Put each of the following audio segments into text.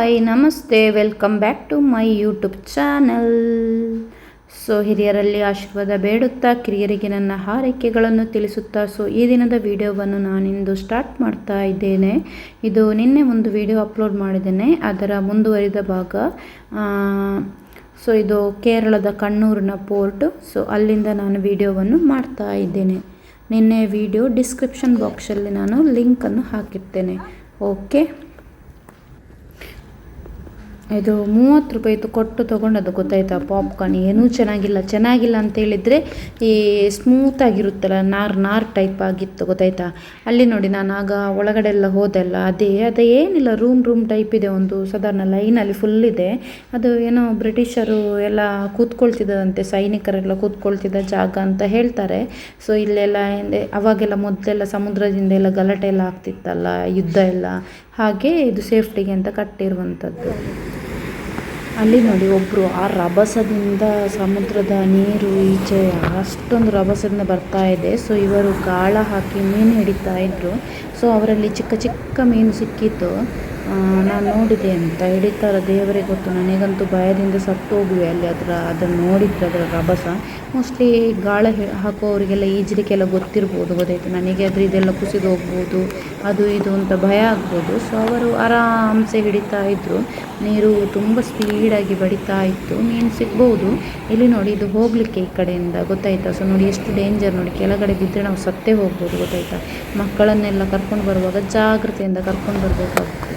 Hi, ನಮಸ್ತೆ, welcome back to my YouTube channel. So, ಹಿರಿಯರಲ್ಲಿ ಆಶೀರ್ವಾದ ಬೇಡುತ್ತಾ, ಕಿರಿಯರಿಗೆ ನನ್ನ ಹಾರೈಕೆಗಳನ್ನು ತಿಳಿಸುತ್ತಾ, ಸೊ, ಈ ದಿನದ ವಿಡಿಯೋವನ್ನು ನಾನಿಂದು ಸ್ಟಾರ್ಟ್ ಮಾಡ್ತಾ ಇದ್ದೇನೆ. ಇದು ನಿನ್ನೆ ಒಂದು ವಿಡಿಯೋ ಅಪ್ಲೋಡ್ ಮಾಡಿದ್ದೇನೆ, ಅದರ ಮುಂದುವರಿದ ಭಾಗ. ಸೊ, ಇದು ಕೇರಳದ ಕಣ್ಣೂರಿನ ಪೋರ್ಟ್. ಸೊ, ಅಲ್ಲಿಂದ ನಾನು ವಿಡಿಯೋವನ್ನು ಮಾಡ್ತಾ ಇದ್ದೇನೆ. ನಿನ್ನೆ ವಿಡಿಯೋ ಡಿಸ್ಕ್ರಿಪ್ಷನ್ ಬಾಕ್ಸಲ್ಲಿ ನಾನು ಲಿಂಕನ್ನು ಹಾಕಿರ್ತೇನೆ. ಓಕೆ? ಇದು ಮೂವತ್ತು ರೂಪಾಯಿದು ಕೊಟ್ಟು ತೊಗೊಂಡದ್ದು ಗೊತ್ತಾಯ್ತಾ? ಪಾಪ್ಕಾರ್ನ್ ಏನೂ ಚೆನ್ನಾಗಿಲ್ಲ. ಚೆನ್ನಾಗಿಲ್ಲ ಅಂತ ಹೇಳಿದರೆ ಈ ಸ್ಮೂತ್ ಆಗಿರುತ್ತಲ್ಲ, ನಾರ್ ನಾರ್ ಟೈಪ್ ಆಗಿತ್ತು, ಗೊತ್ತಾಯ್ತಾ? ಅಲ್ಲಿ ನೋಡಿ ನಾನು ಆಗ ಒಳಗಡೆ ಎಲ್ಲ ಹೋದೆಲ್ಲ, ಅದೇ ಅದೇ ಏನಿಲ್ಲ ರೂಮ್ ರೂಮ್ ಟೈಪ್ ಇದೆ ಒಂದು, ಸಾಧಾರಣ ಲೈನಲ್ಲಿ ಫುಲ್ ಇದೆ. ಅದು ಏನೋ ಬ್ರಿಟಿಷರು ಎಲ್ಲ ಕೂತ್ಕೊಳ್ತಿದ್ದಂತೆ ಸೈನಿಕರೆಲ್ಲ ಕೂತ್ಕೊಳ್ತಿದ್ದ ಜಾಗ ಅಂತ ಹೇಳ್ತಾರೆ. ಸೊ ಇಲ್ಲೆಲ್ಲ ಅವಾಗೆಲ್ಲ ಮೊದಲೆಲ್ಲ ಸಮುದ್ರದಿಂದ ಎಲ್ಲ ಗಲಾಟೆ ಎಲ್ಲ ಆಗ್ತಿತ್ತಲ್ಲ, ಯುದ್ಧ ಎಲ್ಲ. ಹಾಗೆ ಇದು ಸೇಫ್ಟಿಗೆ ಅಂತ ಕಟ್ಟಿರುವಂಥದ್ದು. ಅಲ್ಲಿ ನೋಡಿ ಒಬ್ಬರು ಆ ರಭಸದಿಂದ ಸಮುದ್ರದ ನೀರು ಈಚೆ ಅಷ್ಟೊಂದು ರಭಸದಿಂದ ಬರ್ತಾ ಇದೆ. ಸೊ ಇವರು ಗಾಳ ಹಾಕಿ ಮೀನು ಹಿಡಿತಾ ಇದ್ರು. ಸೊ ಅವರಲ್ಲಿ ಚಿಕ್ಕ ಚಿಕ್ಕ ಮೀನು ಸಿಕ್ಕಿತ್ತು. ನಾನು ನೋಡಿದೆ ಅಂತ ಹಿಡಿತಾರ ದೇವರೇ ಗೊತ್ತು. ನನಗಂತೂ ಭಯದಿಂದ ಸತ್ತು ಹೋಗುವೆ ಅಲ್ಲಿ ಅದರ, ಅದನ್ನು ನೋಡಿದ್ರೆ ಅದರ ರಭಸ. ಮೋಸ್ಟ್ಲಿ ಗಾಳ ಹಾಕೋರಿಗೆಲ್ಲ ಈಜಲಿಕ್ಕೆಲ್ಲ ಗೊತ್ತಿರ್ಬೋದು ಗೊತ್ತಾಯ್ತು. ನನಗೆ ಆದರೆ ಇದೆಲ್ಲ ಕುಸಿದು ಹೋಗ್ಬೋದು ಅದು ಇದು ಅಂತ ಭಯ ಆಗ್ಬೋದು. ಸೊ ಅವರು ಆರಾಮ್ಸೆ ಹಿಡಿತಾ ಇದ್ದರು ನೀರು ತುಂಬ ಸ್ಪೀಡಾಗಿ ಬಡಿತಾ ಇತ್ತು. ಮೀನು ಸಿಗ್ಬೋದು. ಇಲ್ಲಿ ನೋಡಿ ಇದು ಹೋಗಲಿಕ್ಕೆ ಈ ಕಡೆಯಿಂದ ಗೊತ್ತಾಯ್ತಾ? ಸೊ ನೋಡಿ ಎಷ್ಟು ಡೇಂಜರ್ ನೋಡಿ. ಕೆಳಗಡೆ ಬಿದ್ದರೆ ನಾವು ಸತ್ತೇ ಹೋಗ್ಬೋದು ಗೊತ್ತಾಯ್ತಾ? ಮಕ್ಕಳನ್ನೆಲ್ಲ ಕರ್ಕೊಂಡು ಬರುವಾಗ ಜಾಗ್ರತೆಯಿಂದ ಕರ್ಕೊಂಡು ಬರಬೇಕಾಗ್ತದೆ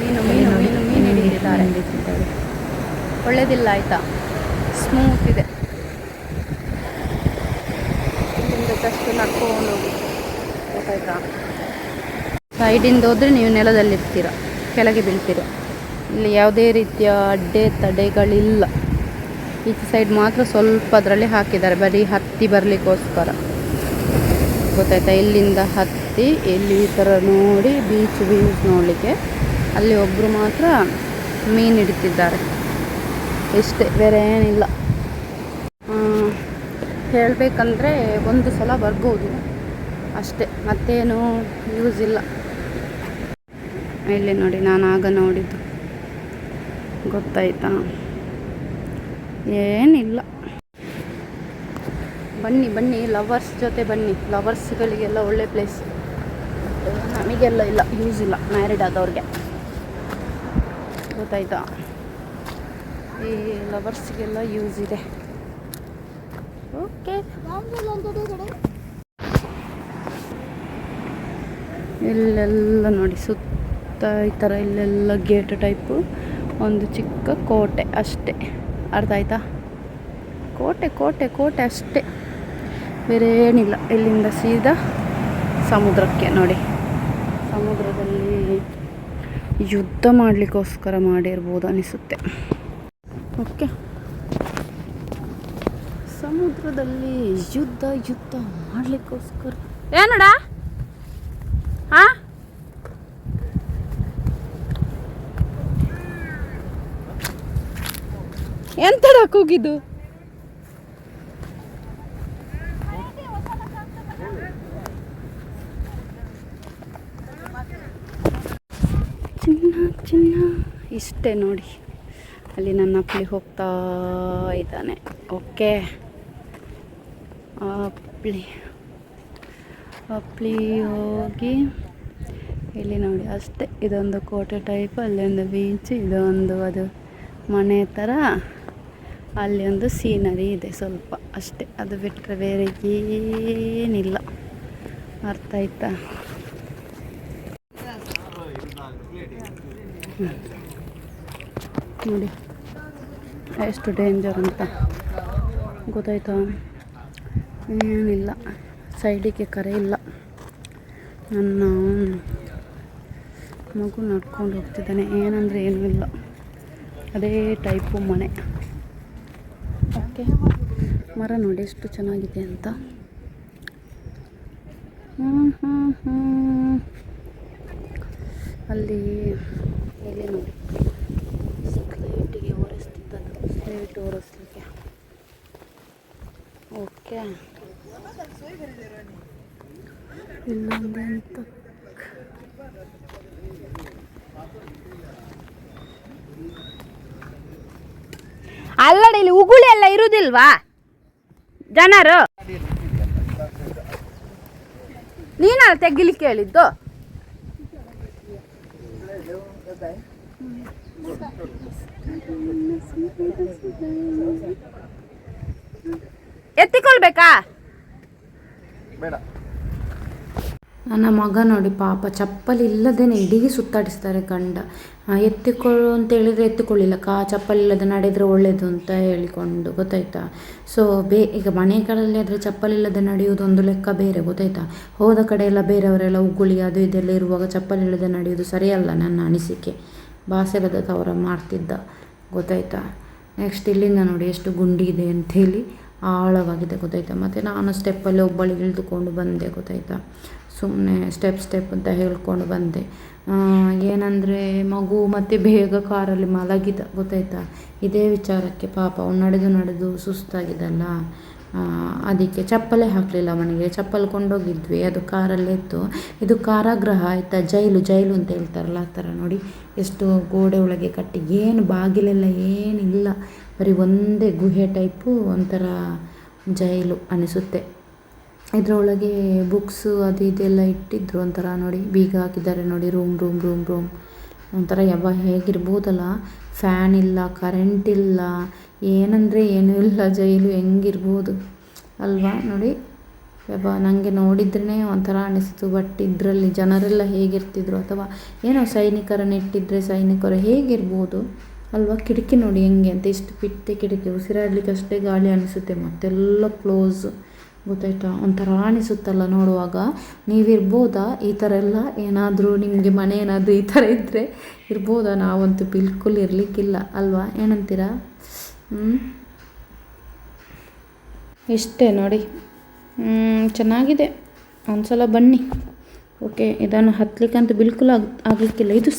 ಮೀನು ಮೀನು ಮೀನು ಮೀನು ಹಿಡಿದಿದ್ದಾರೆ. ಹಿಡಿದಿದ್ದಾರೆ. ಒಳ್ಳೇದಿಲ್ಲ ಆಯಿತಾ? ಸ್ಮೂತ್ ಇದೆ. ಗೊತ್ತಾಯ್ತಾ? ಸೈಡಿಂದ ಹೋದರೆ ನೀವು ನೆಲದಲ್ಲಿರ್ತೀರ ಕೆಳಗೆ ಬೀಳ್ತೀರ. ಇಲ್ಲಿ ಯಾವುದೇ ರೀತಿಯ ಅಡ್ಡೆ ತಡೆಗಳಿಲ್ಲ. ಈಚೆ ಸೈಡ್ ಮಾತ್ರ ಸ್ವಲ್ಪ ಅದರಲ್ಲಿ ಹಾಕಿದ್ದಾರೆ, ಬರೀ ಹತ್ತಿ ಬರಲಿಕ್ಕೋಸ್ಕರ. ಗೊತ್ತಾಯ್ತಾ? ಇಲ್ಲಿಂದ ಹತ್ತಿ, ಇಲ್ಲಿ ಈ ಥರ ನೋಡಿ ಬೀಚ್ ವ್ಯೂಸ್ ನೋಡಲಿಕ್ಕೆ. ಅಲ್ಲಿ ಒಬ್ಬರು ಮಾತ್ರ ಮೀನು ಹಿಡಿತಿದ್ದಾರೆ. ಇಷ್ಟೇ ಬೇರೆ ಏನಿಲ್ಲ. ಹೇಳಬೇಕಂದ್ರೆ ಒಂದು ಸಲ ಬರ್ಬೋದು. ಅಷ್ಟೇ, ಮತ್ತೇನು ಯೂಸ್ ಇಲ್ಲ. ಇಲ್ಲಿ ನೋಡಿ ನಾನು ಆಗ ನೋಡಿದ್ದು. ಗೊತ್ತಾಯ್ತಾ? ಏನಿಲ್ಲ. ಬನ್ನಿ ಬನ್ನಿ ಲವರ್ಸ್ ಜೊತೆ ಬನ್ನಿ. ಲವರ್ಸ್ಗಳಿಗೆಲ್ಲ ಒಳ್ಳೆ ಪ್ಲೇಸ್ ನಮಗೆಲ್ಲ ಇಲ್ಲ ಯೂಸ್ ಇಲ್ಲ ಮ್ಯಾರಿಡ್ ಆದವ್ರಿಗೆ. ಗೊತ್ತಾಯ್ತಾ? ಈ ಲವರ್ಸ್ಗೆಲ್ಲ ಯೂಸ್ ಇದೆ. ಓಕೆ. ಇಲ್ಲೆಲ್ಲ ನೋಡಿ, ಸುತ್ತ ಈ ಥರ ಇಲ್ಲೆಲ್ಲ ಗೇಟ್ ಟೈಪು ಒಂದು ಚಿಕ್ಕ ಕೋಟೆ ಅಷ್ಟೇ. ಅರ್ಥ ಆಯ್ತಾ? ಕೋಟೆ ಕೋಟೆ ಕೋಟೆ ಅಷ್ಟೇ. ಬೇರೆ ಏನಿಲ್ಲ. ಇಲ್ಲಿಂದ ಸೀದಾ ಸಮುದ್ರಕ್ಕೆ ನೋಡಿ. ಸಮುದ್ರದಲ್ಲಿ ಯುದ್ಧ ಮಾಡಲಿಕ್ಕೋಸ್ಕರ ಮಾಡಿರ್ಬೋದು ಅನಿಸುತ್ತೆ. ಓಕೆ. ಸಮುದ್ರದಲ್ಲಿ ಯುದ್ಧ ಯುದ್ಧ ಮಾಡಲಿಕ್ಕೋಸ್ಕರ. ಏನಡ ಹಾ ಕೂಗಿದ್ದು ಚಿನ್ನ ಚಿನ್ನ. ಇಷ್ಟೇ ನೋಡಿ. ಅಲ್ಲಿ ನನ್ನ ಅಪ್ಪಲಿ ಹೋಗ್ತಾ ಇದ್ದಾನೆ. ಓಕೆ. ಅಪ್ಲಿ ಅಪ್ಲಿ ಹೋಗಿ ಇಲ್ಲಿ ನೋಡಿ, ಅಷ್ಟೇ. ಇದೊಂದು ಕೋಟೆ ಟೈಪ್ ಅಲ್ಲೊಂದು ಬೀಚ್, ಇದೊಂದು ಅದು ಮನೆ ಥರ ಅಲ್ಲಿ ಒಂದು ಸೀನರಿ ಇದೆ ಸ್ವಲ್ಪ. ಅಷ್ಟೇ. ಅದು ಬಿಟ್ಟರೆ ಬೇರೆ ಏನಿಲ್ಲ. ಅರ್ಥ ಆಯ್ತಾ? ನೋಡಿ, ಎಷ್ಟು ಡೇಂಜರ್ ಅಂತ. ಗೊತ್ತಾಯ್ತಾ? ಏನಿಲ್ಲ. ಸೈಡಿಗೆ ಕರೆ ಇಲ್ಲ. ನನ್ನ ಮಗು ನಡ್ಕೊಂಡು ಹೋಗ್ತಿದ್ದಾನೆ. ಏನಂದರೆ ಏನೂ ಇಲ್ಲ. ಅದೇ ಟೈಪು ಮನೆ. ಓಕೆ ಮರ ನೋಡಿ ಎಷ್ಟು ಚೆನ್ನಾಗಿದೆ ಅಂತ. ಹ್ಞೂ ಅಲ್ಲಿ ಎಲ್ಲಿ ನೋಡಿ. ಸ್ಲೇಟಿಗೆ ಒರೆಸ್ತಿದ್ದದ್ದು ಸ್ಲೇಟ್ ಒರೆಸ್ಲಿಕ್ಕೆ ಓಕೆ. ಇಲ್ಲೊಂದು ಅಲ್ಲಡ ಇಲ್ಲಿ ಉಗುಳಿ ಎಲ್ಲ ಇರುವುದಿಲ್ವಾ ಜನರು? ನೀನಲ್ಲ ತೆಗಿಲಿಕ್ಕೆ ಹೇಳಿದ್ದು ಎತ್ತಿಕೊಳ್ಬೇಕಾ? ಬೇಡ. ನನ್ನ ಮಗ ನೋಡಿ ಪಾಪ ಚಪ್ಪಲಿ ಇಲ್ಲದೇನೆ ಇಡೀ ಸುತ್ತಾಡಿಸ್ತಾರೆ ಗಂಡ. ಎತ್ತಿಕೊಳ್ಳು ಅಂತ ಹೇಳಿದರೆ ಎತ್ತಿಕೊಳ್ಳಿಲ್ಲ. ಕಾ ಚಪ್ಪಲಿ ಇಲ್ಲದೆ ನಡೆದರೆ ಒಳ್ಳೇದು ಅಂತ ಹೇಳಿಕೊಂಡು, ಗೊತ್ತಾಯ್ತಾ? ಸೊ ಬೇ, ಈಗ ಮನೆಗಳಲ್ಲಿ ಆದರೆ ಚಪ್ಪಲಿ ಇಲ್ಲದೆ ನಡೆಯುವುದು ಒಂದು ಲೆಕ್ಕ ಬೇರೆ, ಗೊತ್ತಾಯ್ತಾ? ಹೋದ ಕಡೆ ಎಲ್ಲ ಬೇರೆಯವರೆಲ್ಲ ಉಗುಳಿ ಅದು ಇದೆಲ್ಲ ಇರುವಾಗ ಚಪ್ಪಲಿ ಇಲ್ಲದೆ ನಡೆಯುವುದು ಸರಿಯಲ್ಲ ನನ್ನ ಅನಿಸಿಕೆ. ಬಾಸೆಲದ ತವರ ಮಾಡ್ತಿದ್ದ ಗೊತ್ತಾಯ್ತಾ? ನೆಕ್ಸ್ಟ್ ಇಲ್ಲಿಂದ ನೋಡಿ ಎಷ್ಟು ಗುಂಡಿ ಇದೆ ಅಂಥೇಳಿ ಆಳವಾಗಿದೆ ಗೊತ್ತಾಯ್ತಾ? ಮತ್ತು ನಾನು ಸ್ಟೆಪ್ಪಲ್ಲಿ ಒಬ್ಬಳು ಇಳಿದುಕೊಂಡು ಬಂದೆ ಗೊತ್ತಾಯ್ತಾ? ಸುಮ್ಮನೆ ಸ್ಟೆಪ್ ಸ್ಟೆಪ್ ಅಂತ ಹೇಳ್ಕೊಂಡು ಬಂದೆ. ಏನಂದರೆ ಮಗು ಮತ್ತು ಬೇಗ ಕಾರಲ್ಲಿ ಮಲಗಿದ ಗೊತ್ತಾಯ್ತಾ? ಇದೇ ವಿಚಾರಕ್ಕೆ ಪಾಪ ಅವ್ನು ನಡೆದು ನಡೆದು ಸುಸ್ತಾಗಿದ್ದಲ್ಲ. ಅದಕ್ಕೆ ಚಪ್ಪಲೇ ಹಾಕಲಿಲ್ಲ ಅವನಿಗೆ. ಚಪ್ಪಲ್ ಕೊಂಡೋಗಿದ್ವಿ. ಅದು ಕಾರಲ್ಲೇ ಇತ್ತು. ಇದು ಕಾರಾಗ್ರಹ ಆಯಿತಾ? ಜೈಲು ಜೈಲು ಅಂತ ಹೇಳ್ತಾರಲ್ಲ ಆ ಥರ ನೋಡಿ. ಎಷ್ಟು ಗೋಡೆ ಒಳಗೆ ಕಟ್ಟಿ. ಏನು ಬಾಗಿಲೆಲ್ಲ ಏನಿಲ್ಲ. ಬರೀ ಒಂದೇ ಗುಹೆ ಟೈಪು ಒಂಥರ ಜೈಲು ಅನಿಸುತ್ತೆ. ಇದರೊಳಗೆ ಬುಕ್ಸು ಅದು ಇದೆಲ್ಲ ಇಟ್ಟಿದ್ರು ಒಂಥರ ನೋಡಿ, ಬೀಗ ಹಾಕಿದ್ದಾರೆ ನೋಡಿ, ರೂಮ್ ರೂಮ್ ರೂಮ್ ರೂಮ್. ಒಂಥರ ಯಬ್ಬ ಹೇಗಿರ್ಬೋದಲ್ಲ, ಫ್ಯಾನ್ ಇಲ್ಲ, ಕರೆಂಟ್ ಇಲ್ಲ, ಏನಂದರೆ ಏನೂ ಇಲ್ಲ, ಜೈಲು ಹೆಂಗಿರ್ಬೋದು ಅಲ್ವಾ ನೋಡಿ. ಯಬ್ಬ ನನಗೆ ನೋಡಿದ್ರೇ ಒಂಥರ ಅನಿಸ್ತು, ಬಟ್ ಇದರಲ್ಲಿ ಜನರೆಲ್ಲ ಹೇಗಿರ್ತಿದ್ರು ಅಥವಾ ಏನೋ ಸೈನಿಕರನ್ನು ಇಟ್ಟಿದ್ರೆ ಸೈನಿಕರು ಹೇಗಿರ್ಬೋದು. ಅಲ್ವಾ? ಕಿಟಕಿ ನೋಡಿ ಹೆಂಗೆ ಅಂತ. ಇಷ್ಟು ಪಿಟ್ಟೆ ಕಿಟಕಿ. ಉಸಿರಾಡ್ಲಿಕ್ಕೆ ಅಷ್ಟೇ ಗಾಳಿ ಅನಿಸುತ್ತೆ. ಮತ್ತೆಲ್ಲ ಕ್ಲೋಸ್ ಗೊತ್ತಾಯ್ತಾ? ಒಂಥರ ಅನಿಸುತ್ತಲ್ಲ ನೋಡುವಾಗ. ನೀವಿರ್ಬೋದಾ? ಈ ಥರ ಎಲ್ಲ? ಏನಾದರೂ ನಿಮಗೆ ಮನೆ ಏನಾದರೂ ಈ ಥರ ಇದ್ದರೆ ಇರ್ಬೋದಾ? ನಾವಂತೂ ಬಿಲ್ಕುಲ್ ಇರಲಿಕ್ಕಿಲ್ಲ. ಅಲ್ವಾ? ಏನಂತೀರಾ? ಇಷ್ಟೇ ನೋಡಿ. ಚೆನ್ನಾಗಿದೆ ಚೆನ್ನಾಗಿದೆ. ಒಂದ್ಸಲ ಬನ್ನಿ. ಓಕೆ, ಇದನ್ನು ಹತ್ತಲಿಕ್ಕಂತೂ ಬಿಲ್ಕುಲ್ ಆಗ, ಆಗಲಿಕ್ಕಿಲ್ಲ. ಇದು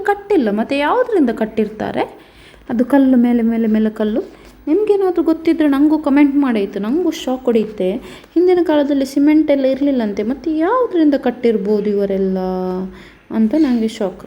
ಸಿಮೆಂಟಿಂದ ಕಟ್ಟಿಲ್ಲ, ಮತ್ತು ಯಾವುದರಿಂದ ಕಟ್ಟಿರ್ತಾರೆ? ಅದು ಕಲ್ಲು ಮೇಲೆ ಮೇಲೆ ಮೇಲೆ ಕಲ್ಲು. ನಿಮಗೇನಾದರೂ ಗೊತ್ತಿದ್ದರೆ ನನಗೂ ಕಮೆಂಟ್ ಮಾಡಾಯಿತು ನನಗೂ ಶಾಕ್ ಹೊಡೆಯುತ್ತೆ ಹಿಂದಿನ ಕಾಲದಲ್ಲಿ ಸಿಮೆಂಟ್ ಎಲ್ಲ ಇರಲಿಲ್ಲಂತೆ, ಮತ್ತು ಯಾವುದರಿಂದ ಕಟ್ಟಿರ್ಬೋದು ಇವರೆಲ್ಲ ಅಂತ ನನಗೆ ಶಾಕ್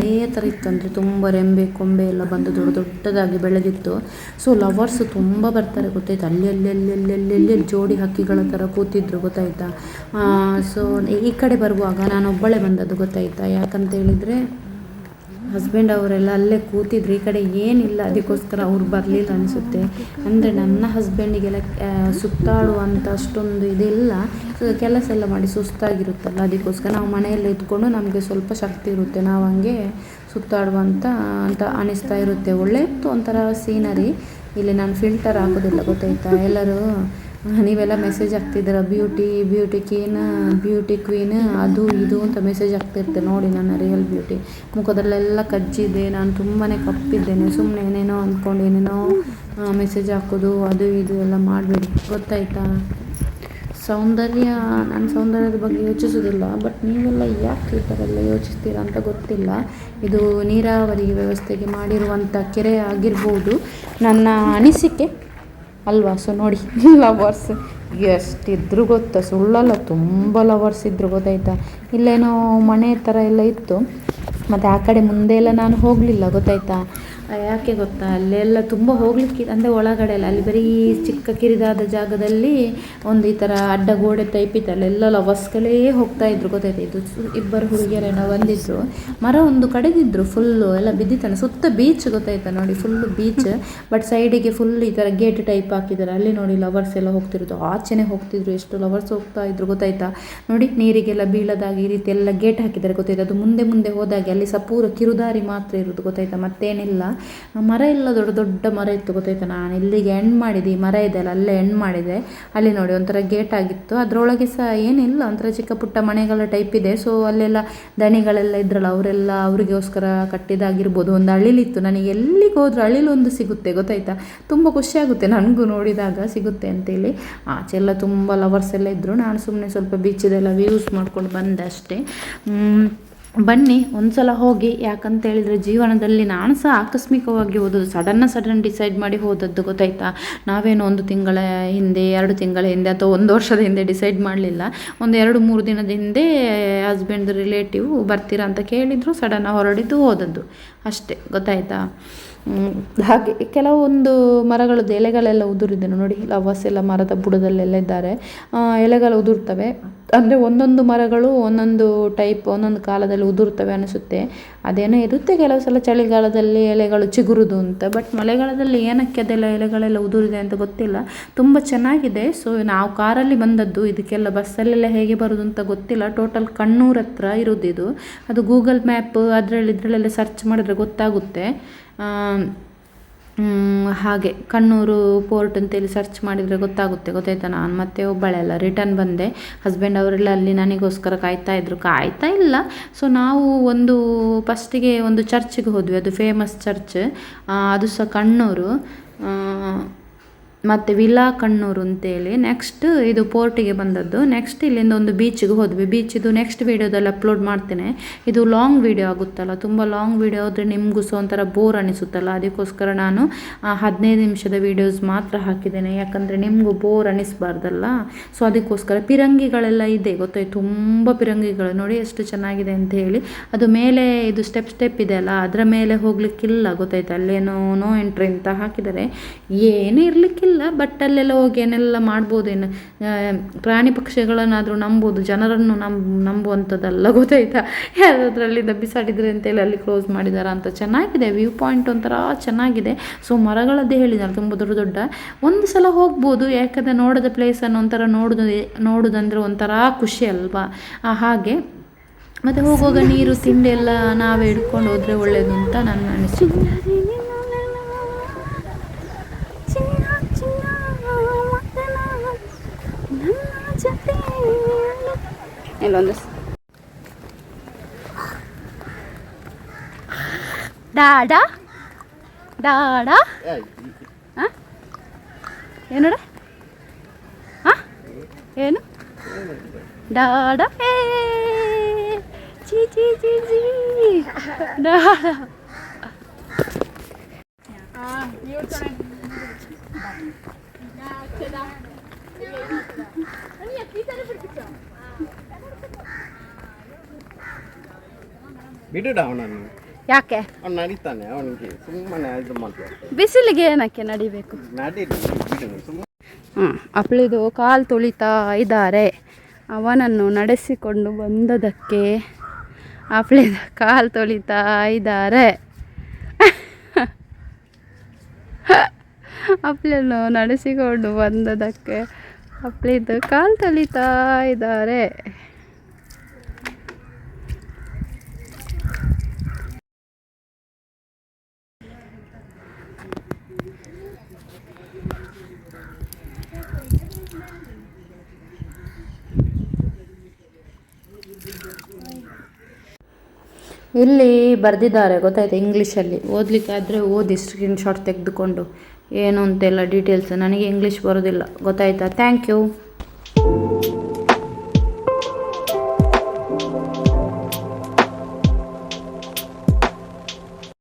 ಅದೇ ಥರ ಇತ್ತು ಅಂದರೆ ತುಂಬ ರೆಂಬೆ, ಕೊಂಬೆ ಎಲ್ಲ ಬಂದು ದೊಡ್ಡ ದೊಡ್ಡದಾಗಿ ಬೆಳೆದಿತ್ತು. ಸೊ ಲವರ್ಸ್ ತುಂಬ ಬರ್ತಾರೆ ಗೊತ್ತಾಯ್ತು ಅಲ್ಲಿ ಅಲ್ಲಿ ಅಲ್ಲಿ ಅಲ್ಲಿ ಅಲ್ಲಿ ಅಲ್ಲಿ ಜೋಡಿ ಹಕ್ಕಿಗಳ ಥರ ಕೂತಿದ್ರು ಗೊತ್ತಾಯ್ತಾ ಸೊ ಈ ಕಡೆ ಬರುವಾಗ ನಾನು ಒಬ್ಬಳೇ ಬಂದದ್ದು ಗೊತ್ತಾಯ್ತಾ ಯಾಕಂತ ಹೇಳಿದರೆ ಹಸ್ಬೆಂಡ್ ಅವರೆಲ್ಲ ಅಲ್ಲೇ ಕೂತಿದ್ರು, ಈ ಕಡೆ ಏನಿಲ್ಲ, ಅದಕ್ಕೋಸ್ಕರ ಅವ್ರು ಬರಲಿಲ್ಲ ಅನಿಸುತ್ತೆ. ಅಂದರೆ ನನ್ನ ಹಸ್ಬೆಂಡಿಗೆಲ್ಲ ಸುತ್ತಾಡುವಂಥ ಅಷ್ಟೊಂದು ಇದಿಲ್ಲ ಕೆಲಸ ಎಲ್ಲ ಮಾಡಿ ಸುಸ್ತಾಗಿರುತ್ತಲ್ಲ, ಅದಕ್ಕೋಸ್ಕರ ನಾವು ಮನೆಯಲ್ಲಿ ಇದ್ಕೊಂಡು ನಮಗೆ ಸ್ವಲ್ಪ ಶಕ್ತಿ ಇರುತ್ತೆ, ನಾವು ಹಂಗೆ ಸುತ್ತಾಡುವಂಥ ಅಂತ ಅನಿಸ್ತಾ ಇರುತ್ತೆ. ಒಳ್ಳೆಯದು ಒಂಥರ ಸೀನರಿ ಇಲ್ಲಿ ನಾನು ಫಿಲ್ಟರ್ ಹಾಕೋದಿಲ್ಲ, ಗೊತ್ತಾಯ್ತಾ? ಎಲ್ಲರೂ ನೀವೆಲ್ಲ message ಹಾಕ್ತಿದ್ದೀರ beauty beauty queen beauty queen ಅದು, ಇದು ಅಂತ ಮೆಸೇಜ್ ಹಾಕ್ತಿರ್ತೆ ನೋಡಿ ನನ್ನ ರಿಯಲ್ ಬ್ಯೂಟಿ ಮುಖದಲ್ಲೆಲ್ಲ ಕಜ್ಜಿದ್ದೆ ನಾನು ತುಂಬಾ ಕಪ್ಪಿದ್ದೇನೆ. ಸುಮ್ಮನೆ ಏನೇನೋ ಅಂದ್ಕೊಂಡು ಏನೇನೋ ಮೆಸೇಜ್ ಹಾಕೋದು, ಅದು, ಇದು ಎಲ್ಲ ಮಾಡಬೇಡಿ. ಗೊತ್ತಾಯ್ತಾ? ಸೌಂದರ್ಯ, ನಾನು ಸೌಂದರ್ಯದ ಬಗ್ಗೆ ಯೋಚಿಸೋದಿಲ್ಲ ಬಟ್ ನೀವೆಲ್ಲ ಯಾಕೆ ಈ ಥರ ಎಲ್ಲ ಯೋಚಿಸ್ತೀರ ಅಂತ ಗೊತ್ತಿಲ್ಲ. ಇದು ನೀರಾವರಿ ವ್ಯವಸ್ಥೆಗೆ ಮಾಡಿರುವಂಥ ಕೆರೆ ಆಗಿರ್ಬೋದು. ನನ್ನ ಅನಿಸಿಕೆ ಅಲ್ವಾ? ಸೊ ನೋಡಿ ಲವರ್ಸ್ ಎಷ್ಟಿದ್ರು ಗೊತ್ತಾ? ಸುಳ್ಳಲ್ಲ, ತುಂಬ ಲವರ್ಸ್ ಇದ್ರು ಗೊತ್ತಾಯ್ತಾ? ಇಲ್ಲೇನೋ ಮನೆ ಥರ ಎಲ್ಲ ಇತ್ತು. ಮತ್ತು ಆ ಕಡೆ ಮುಂದೆ ಎಲ್ಲ ನಾನು ಹೋಗಲಿಲ್ಲ, ಗೊತ್ತಾಯ್ತಾ? ಯಾಕೆ ಗೊತ್ತಾ? ಅಲ್ಲೆಲ್ಲ ತುಂಬ ಹೋಗ್ಲಿಕ್ಕೆ, ಅಂದರೆ ಒಳಗಡೆ ಎಲ್ಲ, ಅಲ್ಲಿ ಬರೀ ಚಿಕ್ಕ ಕಿರಿದಾದ ಜಾಗದಲ್ಲಿ ಒಂದು ಈ ಥರ ಅಡ್ಡ ಗೋಡೆ ಟೈಪ್ ಇತ್ತು. ಅಲ್ಲೆಲ್ಲ ಲವರ್ಸ್ಗಳೇ ಹೋಗ್ತಾ ಇದ್ರು. ಗೊತ್ತಾಯ್ತು? ಇದು ಇಬ್ಬರು ಹುಡುಗಿಯರೇನೋ ಬಂದಿದ್ರು ಮರ ಒಂದು ಕಡೆದಿದ್ರು ಫುಲ್ಲು ಎಲ್ಲ ಬಿದ್ದಿತ್ತಾನೆ ಸುತ್ತ ಬೀಚ್ ಗೊತ್ತಾಯ್ತಾ ನೋಡಿ ಫುಲ್ಲು ಬೀಚ್ ಬಟ್ ಸೈಡಿಗೆ ಫುಲ್ ಈ ಥರ ಗೇಟ್ ಟೈಪ್ ಹಾಕಿದ್ದಾರೆ. ಅಲ್ಲಿ ನೋಡಿ ಲವರ್ಸ್ ಎಲ್ಲ ಹೋಗ್ತಿರೋದು. ಆಚೆನೆ ಹೋಗ್ತಿದ್ರು, ಎಷ್ಟು ಲವರ್ಸ್ ಹೋಗ್ತಾ ಇದ್ರು ಗೊತ್ತಾಯ್ತಾ? ನೋಡಿ, ನೀರಿಗೆಲ್ಲ ಬೀಳದಾಗಿ ಈ ರೀತಿ ಎಲ್ಲ ಗೇಟ್ ಹಾಕಿದ್ದಾರೆ ಗೊತ್ತಾಯ್ತು? ಅದು ಮುಂದೆ ಮುಂದೆ ಹೋದಾಗ ಅಲ್ಲಿ ಸಪೂರ ಪೂರ ಕಿರುದಾರಿ ಮಾತ್ರ ಇರೋದು ಗೊತ್ತಾಯ್ತಾ? ಮತ್ತೇನಿಲ್ಲ. ಮರ ಎಲ್ಲ ದೊಡ್ಡ ದೊಡ್ಡ ಮರ ಇತ್ತು ಗೊತ್ತಾಯ್ತಾ ನಾನು ಇಲ್ಲಿಗೆ ಎಂಡ್ ಮಾಡಿದೆ ಮರ ಇದೆ ಅಲ್ಲ, ಅಲ್ಲೇ ಎಂಡ್ ಮಾಡಿದೆ. ಅಲ್ಲಿ ನೋಡಿ ಒಂಥರ ಗೇಟ್ ಆಗಿತ್ತು. ಅದರೊಳಗೆ ಸಹ ಏನಿಲ್ಲ, ಒಂಥರ ಚಿಕ್ಕ ಪುಟ್ಟ ಮನೆಗಳ ಟೈಪ್ ಇದೆ. ಸೊ ಅಲ್ಲೆಲ್ಲ ದಣಿಗಳೆಲ್ಲ ಇದ್ರಲ್ಲ, ಅವರೆಲ್ಲ ಅವರಿಗೋಸ್ಕರ ಕಟ್ಟಿದಾಗಿರ್ಬೋದು. ಒಂದು ಅಳಿಲಿತ್ತು. ನನಗೆ ಎಲ್ಲಿಗೆ ಹೋದ್ರೂ ಅಳಿಲೊಂದು ಸಿಗುತ್ತೆ ಗೊತ್ತಾಯ್ತಾ? ತುಂಬ ಖುಷಿಯಾಗುತ್ತೆ ನನಗೂ ನೋಡಿದಾಗ ಸಿಗುತ್ತೆ ಅಂತೇಳಿ. ಆಚೆ ಎಲ್ಲ ತುಂಬ ಲವರ್ಸ್ ಎಲ್ಲ ಇದ್ದರು ನಾನು ಸುಮ್ಮನೆ ಸ್ವಲ್ಪ ಬೀಚದೆಲ್ಲ ವ್ಯೂಸ್ ಮಾಡ್ಕೊಂಡು ಬಂದೆ ಅಷ್ಟೇ. ಬನ್ನಿ, ಒಂದ್ಸಲ ಹೋಗಿ, ಯಾಕಂತ ಹೇಳಿದ್ರೆ ಜೀವನದಲ್ಲಿ ನಾನು ಸಹ ಆಕಸ್ಮಿಕವಾಗಿ ಹೋದದ್ದು ಸಡನ್ನ ಸಡನ್ ಡಿಸೈಡ್ ಮಾಡಿ ಹೋದದ್ದು ಗೊತ್ತಾಯ್ತಾ? ನಾವೇನು ಒಂದು ತಿಂಗಳ ಹಿಂದೆ, ಎರಡು ತಿಂಗಳ ಹಿಂದೆ ಅಥವಾ ಒಂದು ವರ್ಷದ ಹಿಂದೆ ಡಿಸೈಡ್ ಮಾಡಲಿಲ್ಲ. ಒಂದು ಎರಡು, ಮೂರು ದಿನದ ಹಿಂದೆ ಹಸ್ಬೆಂಡ್ ರಿಲೇಟಿವ್ ಬರ್ತೀರಾ ಅಂತ ಕೇಳಿದರು ಸಡನ್ ಹೊರಡಿದ್ದು ಹೋದದ್ದು ಅಷ್ಟೇ, ಗೊತ್ತಾಯ್ತಾ? ಹಾಗೆ ಕೆಲವೊಂದು ಮರಗಳದ್ದು ಎಲೆಗಳೆಲ್ಲ ಉದುರಿದೆ ನೋಡಿ, ಲವಸ್ ಎಲ್ಲ ಮರದ ಬುಡದಲ್ಲೆಲ್ಲ ಇದ್ದಾರೆ. ಎಲೆಗಳು ಉದುರ್ತವೆ. ಅಂದರೆ ಒಂದೊಂದು ಮರಗಳು ಒಂದೊಂದು ಟೈಪ್, ಒಂದೊಂದು ಕಾಲದಲ್ಲಿ ಉದುರ್ತವೆ ಅನಿಸುತ್ತೆ. ಅದೇನೋ ಇರುತ್ತೆ ಕೆಲವು ಸಲ ಚಳಿಗಾಲದಲ್ಲಿ ಎಲೆಗಳು ಚಿಗುರುದು ಅಂತ. ಬಟ್ ಮಳೆಗಾಲದಲ್ಲಿ ಏನಕ್ಕೆ ಅದೆಲ್ಲ ಎಲೆಗಳೆಲ್ಲ ಉದುರಿದೆ ಅಂತ ಗೊತ್ತಿಲ್ಲ. ತುಂಬ ಚೆನ್ನಾಗಿದೆ. ಸೊ ನಾವು ಕಾರಲ್ಲಿ ಬಂದದ್ದು, ಇದಕ್ಕೆಲ್ಲ ಬಸ್ಸಲ್ಲೆಲ್ಲ ಹೇಗೆ ಬರೋದು ಅಂತ ಗೊತ್ತಿಲ್ಲ. ಟೋಟಲ್ ಕಣ್ಣೂರ ಹತ್ರ ಇರೋದು ಇದು ಅದು ಗೂಗಲ್ ಮ್ಯಾಪ್ ಅದರಲ್ಲಿ, ಇದರಲ್ಲೆಲ್ಲ ಸರ್ಚ್ ಮಾಡಿದ್ರೆ ಗೊತ್ತಾಗುತ್ತೆ. ಹಾಗೆ ಕಣ್ಣೂರು ಪೋರ್ಟ್ ಅಂತೇಳಿ ಸರ್ಚ್ ಮಾಡಿದರೆ ಗೊತ್ತಾಗುತ್ತೆ, ಗೊತ್ತಾಯ್ತಾ ನಾನು? ಮತ್ತೆ ಒಬ್ಬಳೆಲ್ಲ ರಿಟರ್ನ್ ಬಂದೆ. ಹಸ್ಬೆಂಡ್ ಅವರೆಲ್ಲ ಅಲ್ಲಿ ನನಗೋಸ್ಕರ ಕಾಯ್ತಾ ಇದ್ರು. ಕಾಯ್ತಾ ಇಲ್ಲ. ಸೊ ನಾವು ಒಂದು ಫಸ್ಟಿಗೆ ಒಂದು ಚರ್ಚ್ಗೆ ಹೋದ್ವಿ. ಅದು ಫೇಮಸ್ ಚರ್ಚ್ ಅದು ಸಹ ಕಣ್ಣೂರು. ಮತ್ತು ವಿಲಾ ಕಣ್ಣೂರು ಅಂತೇಳಿ ನೆಕ್ಸ್ಟ್ ಇದು ಪೋರ್ಟಿಗೆ ಬಂದದ್ದು. ನೆಕ್ಸ್ಟ್ ಇಲ್ಲಿಂದ ಒಂದು ಬೀಚಿಗೆ ಹೋದ್ವಿ. ಬೀಚಿದು ನೆಕ್ಸ್ಟ್ ವೀಡಿಯೋದಲ್ಲಿ ಅಪ್ಲೋಡ್ ಮಾಡ್ತೇನೆ. ಇದು ಲಾಂಗ್ ವೀಡಿಯೋ ಆಗುತ್ತಲ್ಲ, ತುಂಬ ಲಾಂಗ್ ವೀಡಿಯೋ ಆದರೆ ನಿಮಗೂ ಸೊ ಒಂಥರ ಬೋರ್ ಅನಿಸುತ್ತಲ್ಲ. ಅದಕ್ಕೋಸ್ಕರ ನಾನು ಹದಿನೈದು ನಿಮಿಷದ ವೀಡಿಯೋಸ್ ಮಾತ್ರ ಹಾಕಿದ್ದೇನೆ. ಯಾಕಂದರೆ ನಿಮಗೂ ಬೋರ್ ಅನಿಸ್ಬಾರ್ದಲ್ಲ. ಸೊ ಅದಕ್ಕೋಸ್ಕರ ಪಿರಂಗಿಗಳೆಲ್ಲ ಇದೆ. ಗೊತ್ತಾಯ್ತು? ತುಂಬ ಪಿರಂಗಿಗಳು. ನೋಡಿ ಎಷ್ಟು ಚೆನ್ನಾಗಿದೆ ಅಂತ ಹೇಳಿ. ಅದು ಮೇಲೆ ಇದು ಸ್ಟೆಪ್ ಸ್ಟೆಪ್ ಇದೆ ಅಲ್ಲ. ಅದರ ಮೇಲೆ ಹೋಗ್ಲಿಕ್ಕಿಲ್ಲ. ಗೊತ್ತಾಯ್ತು? ಅಲ್ಲೇನೋ, ನೋ ಎಂಟ್ರಿ ಅಂತ ಹಾಕಿದ್ದಾರೆ. ಏನೂ ಇರಲಿಕ್ಕಿಲ್ಲ. ಬಟ್ ಅಲ್ಲೆಲ್ಲ ಹೋಗಿ ಏನೆಲ್ಲ ಮಾಡ್ಬೋದೇನು? ಪ್ರಾಣಿ ಪಕ್ಷಿಗಳನ್ನಾದರೂ ನಂಬೋದು, ಜನರನ್ನು ನಂಬ್ ನಂಬುವಂಥದ್ದಲ್ಲ ಗೊತ್ತಾಯ್ತಾ? ಯಾರಾದ್ರಲ್ಲಿಂದ ಬಿಸಾಡಿದ್ರೆ ಅಂತೇಳಿ ಅಲ್ಲಿ ಕ್ಲೋಸ್ ಮಾಡಿದಾರ ಅಂತ. ಚೆನ್ನಾಗಿದೆ ವ್ಯೂ ಪಾಯಿಂಟ್ ಒಂಥರ ಚೆನ್ನಾಗಿದೆ. ಸೊ ಮರಗಳದ್ದೇ ಹೇಳಿದ್ದಾರೆ ತುಂಬ ದೊಡ್ಡ ದೊಡ್ಡ. ಒಂದು ಸಲ ಹೋಗ್ಬೋದು, ಯಾಕಂದರೆ ನೋಡದ ಪ್ಲೇಸನ್ನು ಒಂಥರ ನೋಡೋದು, ನೋಡೋದಂದ್ರೆ ಒಂಥರ ಖುಷಿ ಅಲ್ವಾ? ಹಾಗೆ. ಮತ್ತು ಹೋಗುವಾಗ ನೀರು, ತಿಂಡಿ ಎಲ್ಲ ನಾವೇ ಹಿಡ್ಕೊಂಡು ಹೋದರೆ ಒಳ್ಳೆಯದು ಅಂತ ನನ್ನ ಅನಿಸಿಕೆ. ಇಲ್ಲೊಂದು ಸ್- ಡಾಡ ಡಾಡ ಏಯ್, ಆ? ಏನಡ ಆ? ಏನು ಡಾಡ ಏ ಚಿ ಚಿ ಚಿ ಚಿ ಡಾಡ ಬಿಡುಡ ಅವನನ್ನು ಯಾಕೆ? ಅವ್ನು ನಡೀತಾನೆ ಅವನಿಗೆ ಸುಮ್ಮನೆ ಇದು ಮಾಡ್ತಾರೆ ಬಿಸಿಲಿಗೆ ಏನಕ್ಕೆ ನಡಿಬೇಕು? ನಡೀಲಿ ಬಿಡು ಸುಮ್ಮನೆ. ಹ್ಞೂ ಅಪ್ಳಿದು ಕಾಲು ತೊಳಿತಾ ಇದ್ದಾರೆ. ಅವನನ್ನು ನಡೆಸಿಕೊಂಡು ಬಂದದಕ್ಕೆ ಅಪ್ಳಿದ ಕಾಲು ತುಳಿತಾ ಇದ್ದಾರೆ. ಅಪ್ಳನ್ನು ನಡೆಸಿಕೊಂಡು ಬಂದದಕ್ಕೆ ಅಪ್ಳಿದು ಕಾಲು ತೊಳಿತಾ ಇದ್ದಾರೆ. ಇಲ್ಲಿ ಬರೆದಿದ್ದಾರೆ, ಗೊತ್ತಾಯ್ತು? ಇಂಗ್ಲೀಷಲ್ಲಿ ಓದಲಿಕ್ಕಾದರೆ ಓದಿ ಸ್ಕ್ರೀನ್ ಶಾಟ್ ತೆಗೆದುಕೊಂಡು. ಏನು ಅಂತೆಲ್ಲ ಡೀಟೇಲ್ಸ್ ನನಗೆ ಇಂಗ್ಲೀಷ್ ಬರೋದಿಲ್ಲ. ಗೊತ್ತಾಯ್ತಾ? Thank you